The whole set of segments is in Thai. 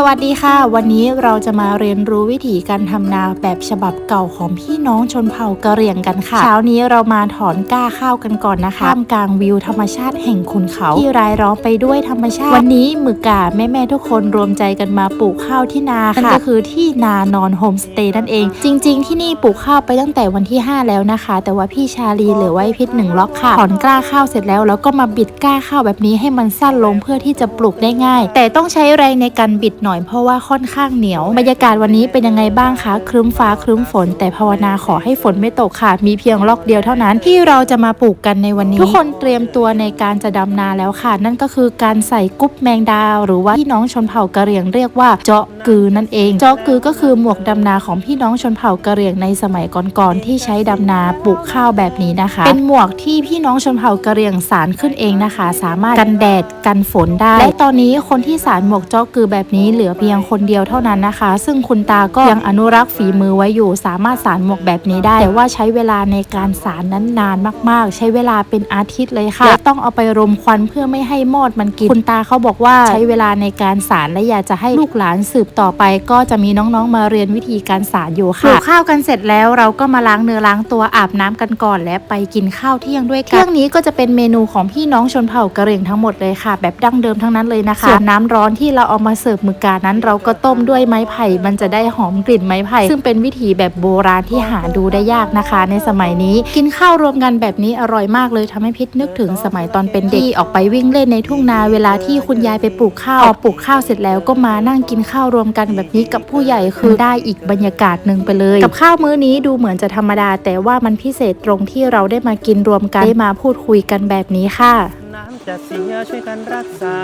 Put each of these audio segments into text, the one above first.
สวัสดีค่ะ วันนี้เราจะมาเรียนรู้วิธีการทำนาแบบฉบับเก่าของพี่น้องชนเผ่ากะเหรี่ยงกันค่ะเช้านี้เรามาถอนก้าข้าวกันก่อนนะคะท่ามกลางวิวธรรมชาติแห่งขุนเขาที่รายล้อมไปด้วยธรรมชาติ วันนี้มือกาแม่แม่ทุกคนรวมใจกันมาปลูกข้าวที่นาค่ะนั่นก็คือที่นานอนโฮมสเตย์นั่นเอง จริง ๆ ที่นี่ปลูกข้าวไปตั้งแต่วันที่ 5 แล้วนะคะ แต่ว่าพี่ชาลีเหลือไว้พิษหนึ่งล็อกค่ะถอนก้าข้าวเสร็จแล้วแล้วก็มาบิดก้าข้าวแบบนี้ให้มันสั้นลงเพื่อที่จะปลูกได้ง่าย แต่ต้องใช้แรงในการบิดหน่อยเพราะว่าค่อนข้างเหนียว บรรยากาศวันนี้เป็นยังไงบ้างคะครึ้มฟ้าครึ้มฝน แต่ภาวนาขอให้ฝนไม่ตกค่ะ มีเพียงล็อกเดียวเท่านั้นที่เราจะมาปลูกกันในวันนี้ ทุกคนเตรียมตัวในการจะดำนาแล้วค่ะ นั่นก็คือการใส่กุ๊บแมงดา หรือว่าพี่น้องชนเผ่ากะเหรี่ยงเรียกว่าเจาะ กือนั่นเองเจาะกือก็คือหมวกดำนาของพี่น้องชนเผ่ากะเหรี่ยงในสมัยก่อนๆที่ใช้ดำนาปลูกข้าวแบบนี้นะคะ เป็นหมวกที่พี่น้องชนเผ่ากะเหรี่ยงสารขึ้นเองนะคะ สามารถกันแดดกันฝนได้ และตอนนี้คนที่สารหมวกจาะกือแบบนี้เหลือเพียงคนเดียวเท่านั้นนะคะ ซึ่งคุณตาก็ยังอนุรักษ์ฝีมือไว้อยู่ สามารถสารหมวกแบบนี้ได้ แต่ว่าใช้เวลาในการสารนั้นนานมากๆ ใช้เวลาเป็นอาทิตย์เลยค่ะและต้องเอาไปรมควันเพื่อไม่ให้มอดมันกินคุณตาเขาบอกว่าใช้เวลาในการสารและอยากจะให้ลูกหลานสืบต่อไปก็จะมีน้องๆมาเรียนวิธีการสารอยู่ค่ะปลูกข้าวกันเสร็จแล้วเราก็มาล้างเนื้อล้างตัวอาบน้ำกันก่อนและไปกินข้าวเที่ยงด้วยกันเที่ยงนี้ก็จะเป็นเมนูของพี่น้องชนเผ่ากะเหรี่ยงทั้งหมดเลยค่ะ แบบดั้งเดิมทั้งนั้นเลยนะคะส่วนน้ำร้อนที่เราเอามาเสิร์ฟมือกานั้น เราก็ต้มด้วยไม้ไผ่ มันจะได้หอมกลิ่นไม้ไผ่ ซึ่งเป็นวิธีแบบโบราณที่หาดูได้ยากนะคะ ในสมัยนี้กินข้าวรวมกันแบบนี้อร่อยมากเลยทำให้พิษนึกถึงสมัยตอนเป็นเด็กที่ออกไปวิ่งเล่นในทุ่งนาเวลาที่คุณยายไปปลูกข้าวพอปลูกข้าวเสร็จแล้วก็มานั่งกินข้าวรวมกันแบบนี้กับผู้ใหญ่คือได้อีกบรรยากาศหนึ่งไปเลย กับข้าวมื้อนี้ดูเหมือนจะธรรมดา แต่ว่ามันพิเศษตรงที่เราได้มากินรวมกันได้มาพูดคุยกันแบบนี้ค่ะ น้ำจะเสียช่วยกันรักษา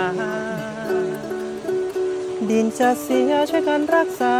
ดินจะเสียช่วยกันรักษา